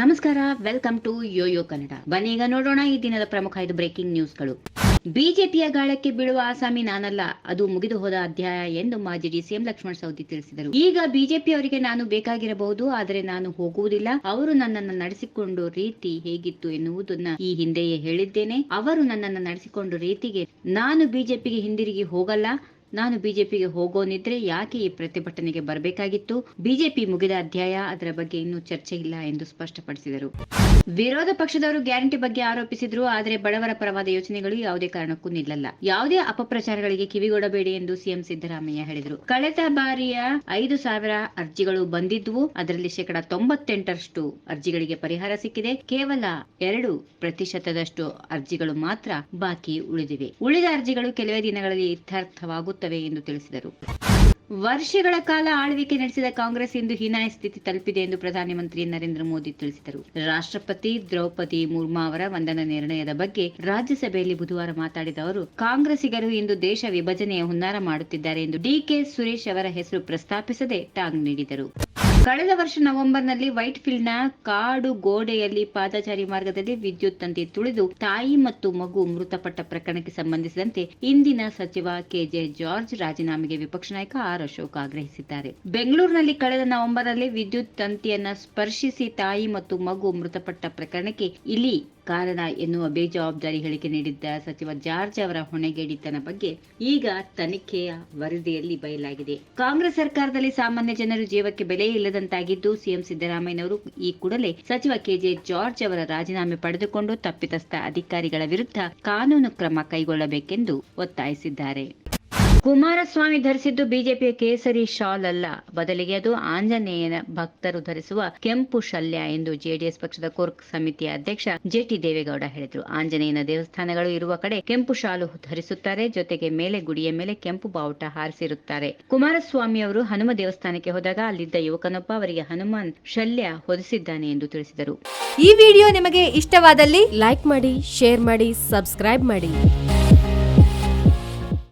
ನಮಸ್ಕಾರ welcome to yo yo Kannada ಬನ್ನೀಗ ನೋಡೋಣ ಈ ದಿನದ ಪ್ರಮುಖ ಐದು ಬ್ರೇಕಿಂಗ್ ನ್ಯೂಸ್ಗಳು ಬಿಜೆಪಿಯ ಗಾಳಕ್ಕೆ ಬೀಳುವ ಆಸಾಮಿ ನಾನಲ್ಲ, ಅದು ಮುಗಿದು ಹೋದ ಅಧ್ಯಾಯ ಎಂದು ಮಾಜಿ ಡಿಸಿಎಂ ಲಕ್ಷ್ಮಣ ಸವದಿ ತಿಳಿಸಿದರು. ಈಗ ಬಿಜೆಪಿ ಅವರಿಗೆ ನಾನು ಬೇಕಾಗಿರಬಹುದು, ಆದರೆ ನಾನು ಹೋಗುವುದಿಲ್ಲ. ಅವರು ನನ್ನನ್ನು ನಡೆಸಿಕೊಂಡು ರೀತಿ ಹೇಗಿತ್ತು ಎನ್ನುವುದನ್ನ ಈ ಹಿಂದೆಯೇ ಹೇಳಿದ್ದೇನೆ. ಅವರು ನನ್ನನ್ನು ನಡೆಸಿಕೊಂಡು ರೀತಿಗೆ ನಾನು ಬಿಜೆಪಿಗೆ ಹಿಂದಿರುಗಿ ಹೋಗಲ್ಲ. ನಾನು ಬಿಜೆಪಿಗೆ ಹೋಗೋನಿದ್ರೆ ಯಾಕೆ ಈ ಪ್ರತಿಭಟನೆಗೆ ಬರಬೇಕಾಗಿತ್ತು? ಬಿಜೆಪಿ ಮುಗಿದ ಅಧ್ಯಾಯ, ಅದರ ಬಗ್ಗೆ ಇನ್ನೂ ಚರ್ಚೆ ಇಲ್ಲ ಎಂದು ಸ್ಪಷ್ಟಪಡಿಸಿದರು. ವಿರೋಧ ಪಕ್ಷದವರು ಗ್ಯಾರಂಟಿ ಬಗ್ಗೆ ಆರೋಪಿಸಿದ್ರು, ಆದರೆ ಬಡವರ ಪರವಾದ ಯೋಚನೆಗಳು ಯಾವುದೇ ಕಾರಣಕ್ಕೂ ನಿಲ್ಲಲ್ಲ. ಯಾವುದೇ ಅಪಪ್ರಚಾರಗಳಿಗೆ ಕಿವಿಗೊಡಬೇಡಿ ಎಂದು ಸಿಎಂ ಸಿದ್ದರಾಮಯ್ಯ ಹೇಳಿದರು. ಕಳೆದ ಬಾರಿಯ ಐದು ಸಾವಿರ ಅರ್ಜಿಗಳು ಬಂದಿದ್ವು. ಅದರಲ್ಲಿ ಶೇಕಡ ತೊಂಬತ್ತೆಂಟರಷ್ಟು ಅರ್ಜಿಗಳಿಗೆ ಪರಿಹಾರ ಸಿಕ್ಕಿದೆ. ಕೇವಲ ಎರಡು ಪ್ರತಿಶತದಷ್ಟು ಅರ್ಜಿಗಳು ಮಾತ್ರ ಬಾಕಿ ಉಳಿದಿವೆ. ಉಳಿದ ಅರ್ಜಿಗಳು ಕೆಲವೇ ದಿನಗಳಲ್ಲಿ ಇತ್ಯರ್ಥವಾಗುತ್ತವೆ ಎಂದು ತಿಳಿಸಿದರು. ವರ್ಷಗಳ ಕಾಲ ಆಳ್ವಿಕೆ ನಡೆಸಿದ ಕಾಂಗ್ರೆಸ್ ಇಂದು ಹೀನಾಯ ಸ್ಥಿತಿ ತಲುಪಿದೆ ಎಂದು ಪ್ರಧಾನಮಂತ್ರಿ ನರೇಂದ್ರ ಮೋದಿ ತಿಳಿಸಿದರು. ರಾಷ್ಟ್ರಪತಿ ದ್ರೌಪದಿ ಮುರ್ಮು ಅವರ ವಂದನಾ ನಿರ್ಣಯದ ಬಗ್ಗೆ ರಾಜ್ಯಸಭೆಯಲ್ಲಿ ಬುಧವಾರ ಮಾತಾಡಿದ ಅವರು, ಕಾಂಗ್ರೆಸ್ಸಿಗರು ಇಂದು ದೇಶ ವಿಭಜನೆಯ ಹುನ್ನಾರ ಮಾಡುತ್ತಿದ್ದಾರೆ ಎಂದು ಡಿಕೆ ಸುರೇಶ್ ಅವರ ಹೆಸರು ಪ್ರಸ್ತಾಪಿಸದೆ ಟಾಂಗ್ ನೀಡಿದರು. ಕಳೆದ ವರ್ಷ ನವೆಂಬರ್ನಲ್ಲಿ ವೈಟ್ ಫೀಲ್ಡ್ನ ಕಾಡು ಗೋಡೆಯಲ್ಲಿ ಪಾದಚಾರಿ ಮಾರ್ಗದಲ್ಲಿ ವಿದ್ಯುತ್ ತಂತಿ ತುಳಿದು ತಾಯಿ ಮತ್ತು ಮಗು ಮೃತಪಟ್ಟ ಪ್ರಕರಣಕ್ಕೆ ಸಂಬಂಧಿಸಿದಂತೆ ಇಂದಿನ ಸಚಿವ ಕೆಜೆ ಜಾರ್ಜ್ ರಾಜೀನಾಮೆಗೆ ವಿಪಕ್ಷ ನಾಯಕ ಆರ್ ಅಶೋಕ್ ಆಗ್ರಹಿಸಿದ್ದಾರೆ. ಬೆಂಗಳೂರಿನಲ್ಲಿ ಕಳೆದ ನವೆಂಬರ್ನಲ್ಲಿ ವಿದ್ಯುತ್ ತಂತಿಯನ್ನ ಸ್ಪರ್ಶಿಸಿ ತಾಯಿ ಮತ್ತು ಮಗು ಮೃತಪಟ್ಟ ಪ್ರಕರಣಕ್ಕೆ ಇಲಿ ಕಾರಣ ಎನ್ನುವ ಬೇಜವಾಬ್ದಾರಿ ಹೇಳಿಕೆ ನೀಡಿದ್ದ ಸಚಿವ ಜಾರ್ಜ್ ಅವರ ಹೊಣೆಗೇಡಿತನ ಬಗ್ಗೆ ಈಗ ತನಿಖೆಯ ವರದಿಯಲ್ಲಿ ಬಯಲಾಗಿದೆ. ಕಾಂಗ್ರೆಸ್ ಸರ್ಕಾರದಲ್ಲಿ ಸಾಮಾನ್ಯ ಜನರು ಜೀವಕ್ಕೆ ಬೆಲೆ ಇಲ್ಲದಂತಾಗಿದ್ದು ಸಿಎಂ ಸಿದ್ದರಾಮಯ್ಯನವರು ಈ ಕೂಡಲೇ ಸಚಿವ ಕೆಜೆ ಜಾರ್ಜ್ ಅವರ ರಾಜೀನಾಮೆ ಪಡೆದುಕೊಂಡು ತಪ್ಪಿತಸ್ಥ ಅಧಿಕಾರಿಗಳ ವಿರುದ್ಧ ಕಾನೂನು ಕ್ರಮ ಕೈಗೊಳ್ಳಬೇಕೆಂದು ಒತ್ತಾಯಿಸಿದ್ದಾರೆ. ಕುಮಾರಸ್ವಾಮಿ ಧರಿಸಿದ್ದು ಬಿಜೆಪಿಯ ಕೇಸರಿ ಶಾಲ್ ಅಲ್ಲ. ಬದಲಿಗೆ ಅದು ಆಂಜನೇಯನ ಭಕ್ತರು ಧರಿಸುವ ಕೆಂಪು ಶಲ್ಯ ಎಂದು ಜೆಡಿಎಸ್ ಪಕ್ಷದ ಕೋರ್ಕ್ ಸಮಿತಿಯ ಅಧ್ಯಕ್ಷ ಜೆಟಿ ದೇವೇಗೌಡ ಹೇಳಿದರು. ಆಂಜನೇಯನ ದೇವಸ್ಥಾನಗಳು ಇರುವ ಕಡೆ ಕೆಂಪು ಶಾಲು ಧರಿಸುತ್ತಾರೆ. ಜೊತೆಗೆ ಮೇಲೆ ಗುಡಿಯ ಮೇಲೆ ಕೆಂಪು ಬಾವುಟ ಹಾರಿಸಿರುತ್ತಾರೆ. ಕುಮಾರಸ್ವಾಮಿ ಅವರು ಹನುಮ ದೇವಸ್ಥಾನಕ್ಕೆ ಹೋದಾಗ ಅಲ್ಲಿದ್ದ ಯುವಕನೊಬ್ಬ ಅವರಿಗೆ ಹನುಮಾನ್ ಶಲ್ಯ ಹೊದಿಸಿದ್ದಾನೆ ಎಂದು ತಿಳಿಸಿದರು. ಈ ವಿಡಿಯೋ ನಿಮಗೆ ಇಷ್ಟವಾದಲ್ಲಿ ಲೈಕ್ ಮಾಡಿ, ಶೇರ್ ಮಾಡಿ, ಸಬ್ಸ್ಕ್ರೈಬ್ ಮಾಡಿ.